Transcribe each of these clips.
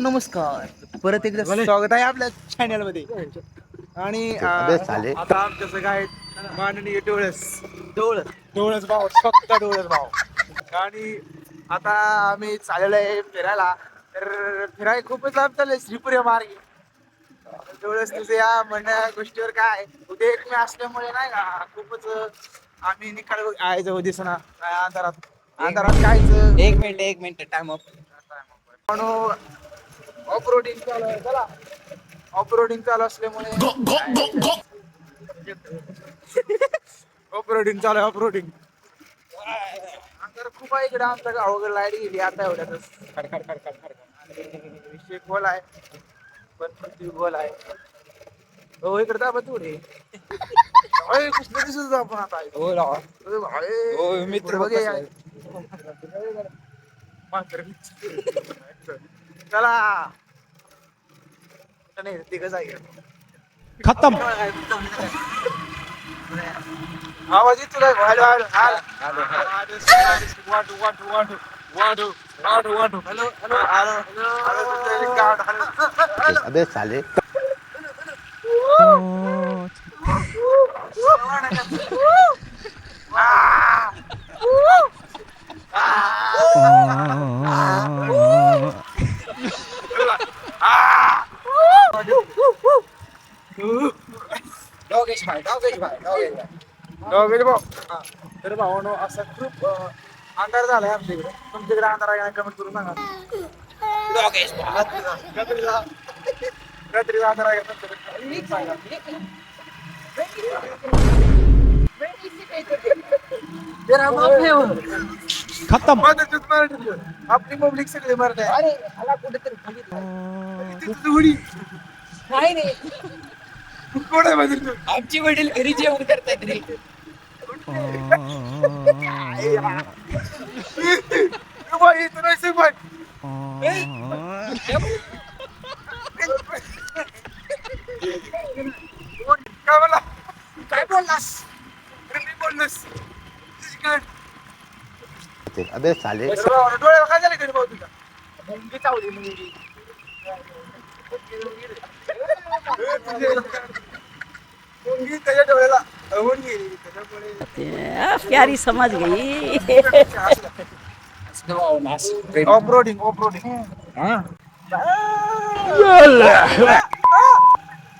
नमस्कार. परत एकदा स्वागत आहे आपल्या चॅनलमध्ये. आणि अं, साले. आता आमच्या सगळं आहेत माननीय डोळस. डोळ डोळस भाऊ फक्त डोळस भाऊ. आणि आता आम्ही चाललेलो आहे फिरायला. तर फिरायला खूपच लांब चाललंय श्रीपुरी मार्गे. डोळस तुझे या म्हणण्या गोष्टीवर काय? उद्या एक मी असल्यामुळे नाही का खूपच आम्ही निकाल आहे दिसना काय अंधारात? अंधारात कायच? एक मिनिट एक minute time up of roading चालू आहे. चला. ऑफ रोडिंग चालू असल्यामुळे ऑफ रोडिंग चालू आहे ऑफ रोडिंग तर खूप आहे इकडे. आमच्या गावाकडे लाइट गेली. आता एवढ्यातच खड खड खड खड खड. आणि विषय खोल आहे. पण पृथ्वी गोल आहे. हो इकडे दाबा थोडे अय, कुठलं दिसत आपण आता? हो भाई. हो, मित्र बघ हे. म्हातारं. चला. नाही तिघच आहे खत्म. आवाज येतो काय हॅलो हॅलो हॅलो वाटू वाटू वाटू वाटू वाटू वाटू हॅलो हॅलो. Hello hello. अबे साले. डॉगेश भाई भाई दोघे भाऊ. हा. तर भावानो असा खूप अंधार झालाय आमच्याकडे तुमच्याकडे अंधार आहे कमेंट करून सांगा. अंधार आहे हो. खत्म. आपली पब्लिक सगळी मराठी आहे. अरे मला कुठेतरी नाही. कोण आहे माझी? तू आमची वडील घरी जेवण करतायत रे. नाही सांग बाई. काय बोला काय बोललास? मी बोललोस. अबे साले. डोळ्याला काय झालं घरी भाऊ तुझा मुंगी चावली मुंगी. त्याच्या डोळ्याला अवून गेली त्याच्यामुळे प्यारी समझ गई ऑफ रोडिंग ऑफ रोडिंग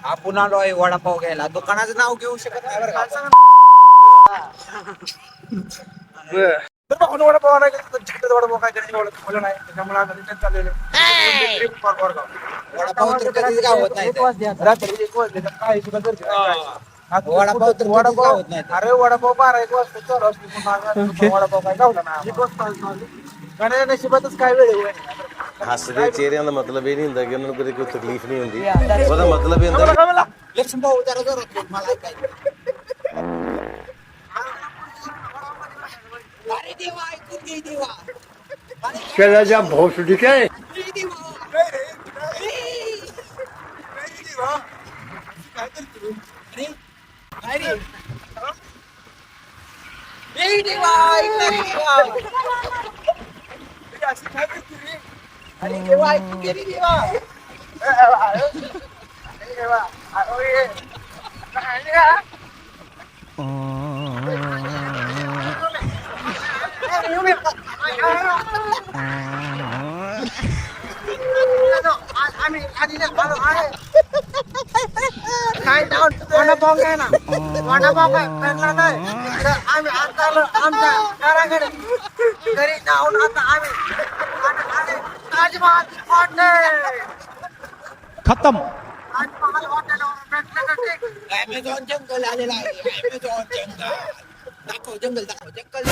आपण आलोय वडापाव घ्यायला दुकानाचं नाव घेऊ शकत नाही बरं का? तर भाऊ वडापाव नाही वडापाव काय करायचं एवढं खाल्लं नाही त्याच्यामुळे आता रिटर्न चाललेलं. वडापाव तर कधीच गावत नाही ते. रात्री एक वाजले तर काय सुद्धा गरजे नाही. आता वडापाव तर कधीच वडापाव गावत नाही. अरे वडापाव बारा एक वाजता चालू असते पण माझा वडापाव काय गावला ना गण्या नशिबातच काय वेळ होय ਹੱਸਦੇ ਚਿਹਰਿਆਂ ਦਾ ਮਤਲਬ ਇਹ ਨਹੀਂ ਹੁੰਦਾ ਕਿ ਉਹਨਾਂ ਨੂੰ ਕਦੇ ਕੋਈ ਤਕਲੀਫ ਨਹੀਂ ਹੁੰਦੀ ਉਹਦਾ ਮਤਲਬ ਇਹ ਹੁੰਦਾ ਕਿ लक्ष्मण भाऊ जरा जोरात बोल, मला ऐकायचं. अरे देवा ऐकून घे देवा अरे केल्याच्या भोसडी काय ए देवा ऐकून घे देवा अरे देवा ऐकून घे रे देवा वडापाव काय ना वडापाव काय भेटला नाही तर आम्ही आता आमच्या घराकडे. घरी जाऊन आता आम्ही आता आले ताजमहाल हॉटेल खत्म. ताजमहाल हॉटेलवर भेटलं तर ठीक? अमेझॉन जंगल आलेला आहे. अमेझॉन जंगल दाखव जंगल दाखव जंगल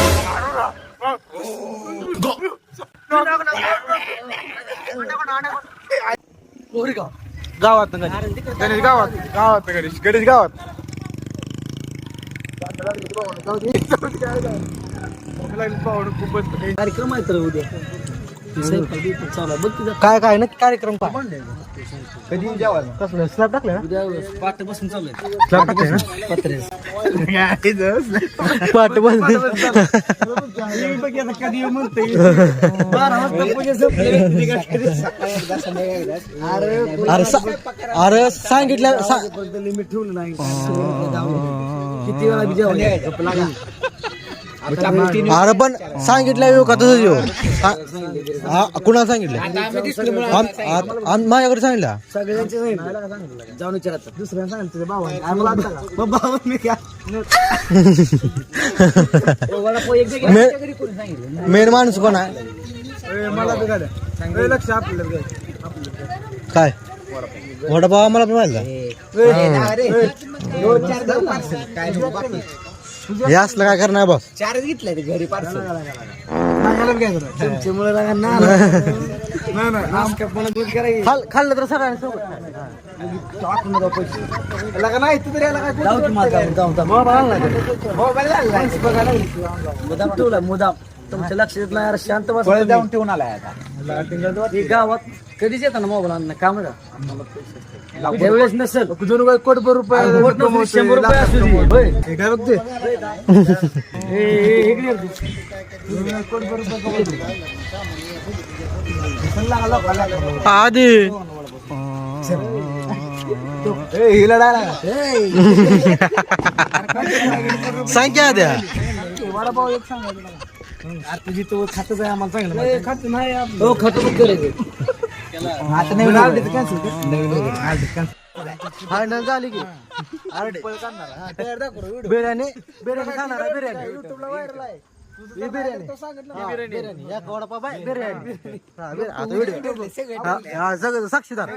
गावात गणेश. गावात. गावात गणेश. गणेश गावात. कार्यक्रम आहे तर उद्या काय काय नक्की कार्यक्रम काय? कधी? जेवायला कसलं? स्लॅब टाकलं ना? पाठ टाकले ना? पाठ कधी म्हणते अरे अरे सांगितलं लिमिट ठेवलं नाही. किती वेळा अरे पण सांगितलं येऊ का तसंच येऊ? हा, कुणाला सांगितलं? आम- आम- माझ्याकडे सांगितलं? सगळ्यांचे जाऊन विचारत दुसऱ्या सांगितलं बाबा मी मेन माणूस कोण आहे? मला लक्ष काय? वडापाव. आम्हाला पण माहिती हे असलं काय करणार बस? चारच घेतलंय ते घरी पार्सल खाल खाल्लं तर सगळ्यांनी मुदाम ठेवला मुदाम. तुमच्या लक्षात नाही यार, शांत बस जाऊन ठेवून आलाय आता ही गावात कधीच येतात ना मोबाईल आणणं काम त्यावेळेस नसेल दोन रुपये रुपये शंभर रुपये असू दे. होय. काय बघते आधी संख्या द्या तुझी तो खातच आहे आम्हाला चांगलं खात नाही हो खातो आता नवीन फायनल झाली की. बिर्याणी बिर्याणी खाणार आहे, बिर्याणी. ही बिर्याणी. बिर्याणी. बाय बिर्याणी. हा, बिर्याणी. आता व्हिडिओ. हा, हा, सगळं साक्षीदार.